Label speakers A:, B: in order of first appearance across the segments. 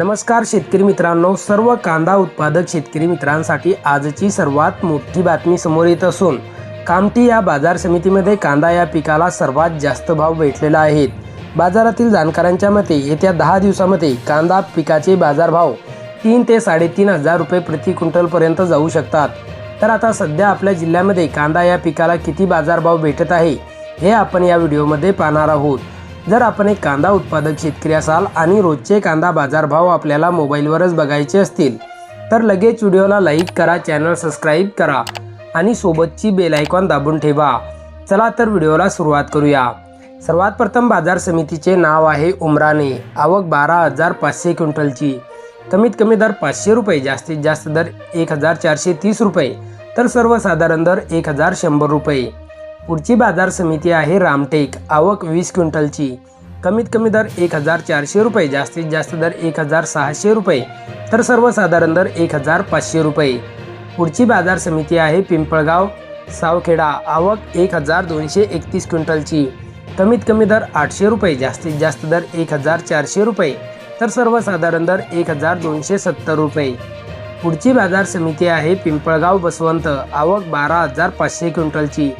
A: नमस्कार शेतकरी मित्रांनो सर्व कांदा उत्पादक शेतकरी मित्रांसाठी आजची सर्वात मोठी बातमी समोर येत असून कामठी या बाजार समितीमध्ये कांदा या पिकाला सर्वात जास्त भाव भेटलेला आहेत बाजारातील जाणकारांच्या मते येत्या दहा दिवसामध्ये कांदा पिकाचे बाजारभाव तीन ते साडेतीन हजार रुपये प्रति क्विंटलपर्यंत जाऊ शकतात. तर आता सध्या आपल्या जिल्ह्यामध्ये कांदा या पिकाला किती बाजारभाव भेटत आहे हे आपण या व्हिडिओमध्ये पाहणार आहोत. जर आपण एक कांदा उत्पादक शेतकरी असाल आणि रोजचे कांदा बाजारभाव आपल्याला मोबाईलवरच बघायचे असतील तर लगेच व्हिडिओला लाईक करा चॅनल सबस्क्राईब करा आणि सोबतची बेल आयकॉन दाबून ठेवा. चला तर व्हिडिओला सुरुवात करूया. सर्वात प्रथम बाजार समितीचे नाव आहे उमराने आवक बारा हजार पाचशे क्विंटलची. कमीत कमी दर पाचशे रुपये जास्तीत जास्त दर एक हजार चारशे तीस रुपये तर सर्वसाधारण दर एक हजार शंभर रुपये. पुढची बाजार समिती आहे रामटेक. आवक वीस क्विंटलची. कमीत कमी दर एक हजार चारशे रुपये जास्तीत जास्त दर एक हजार सहाशे रुपये तर सर्वसाधारण दर एक हजार पाचशे रुपये. पुढची बाजार समिती आहे पिंपळगाव सावखेडा. आवक एक हजार दोनशे एकतीस क्विंटलची. कमीत कमी दर आठशे रुपये जास्तीत जास्त दर एक हजार चारशे रुपये तर सर्वसाधारण दर एक हजार दोनशे सत्तर रुपये. पुढची बाजार समिती आहे पिंपळगाव बसवंत. आवक बारा हजार पाचशे क्विंटलची.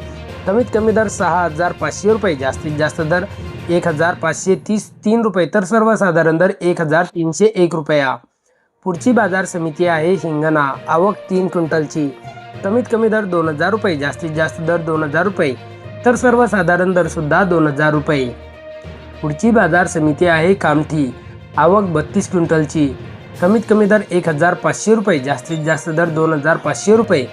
A: कमीत कमी दर सहा हजार पाचशे रुपये. जास्तीत जास्त दर एक हजार पाचशे तीस तीन रुपये. तर सर्वसाधारण दर एक हजार तीनशे एक रुपया. पुढची बाजार समिती आहे हिंगणा. आवक तीन क्विंटलची. कमीत कमी दर दोन हजार रुपये. जास्तीत जास्त दर दोन हजार रुपये. तर सर्वसाधारण दरसुद्धा दोन हजार रुपये. पुढची बाजार समिती आहे कामठी. आवक बत्तीस क्विंटलची. कमीत कमी दर एक हजार पाचशे रुपये. जास्तीत जास्त दर दोन हजार पाचशे रुपये.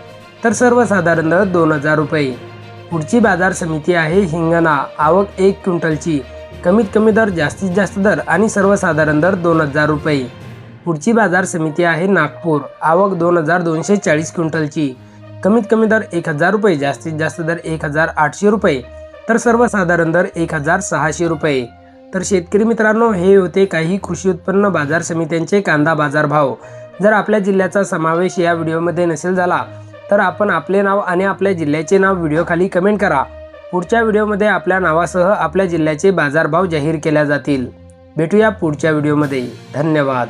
A: तर सर्वसाधारण दर दोन हजार रुपये. पुढची बाजार समिती आहे हिंगणा. आवक एक क्विंटलची. कमीत कमी दर जास्तीत जास्त दर आणि सर्वसाधारण दर दोन हजार रुपये. पुढची बाजार समिती आहे नागपूर. आवक दोन हजार दोनशे चाळीस क्विंटलची. कमीत कमी दर एक हजार रुपये जास्तीत जास्त दर एक हजार आठशे रुपये. तर सर्वसाधारण दर एक हजार सहाशे रुपये. तर शेतकरी मित्रांनो हे होते काही कृषी उत्पन्न बाजार समित्यांचे कांदा बाजार भाव जर आपल्या जिल्ह्याचा समावेश या व्हिडिओमध्ये नसेल झाला तर आपण आपले नाव आणि आपल्या जिल्ह्याचे नाव व्हिडिओखाली कमेंट करा. पुढच्या व्हिडिओमध्ये आपल्या नावासह आपल्या जिल्ह्याचे बाजारभाव जाहीर केल्या जातील. भेटूया पुढच्या व्हिडिओमध्ये धन्यवाद.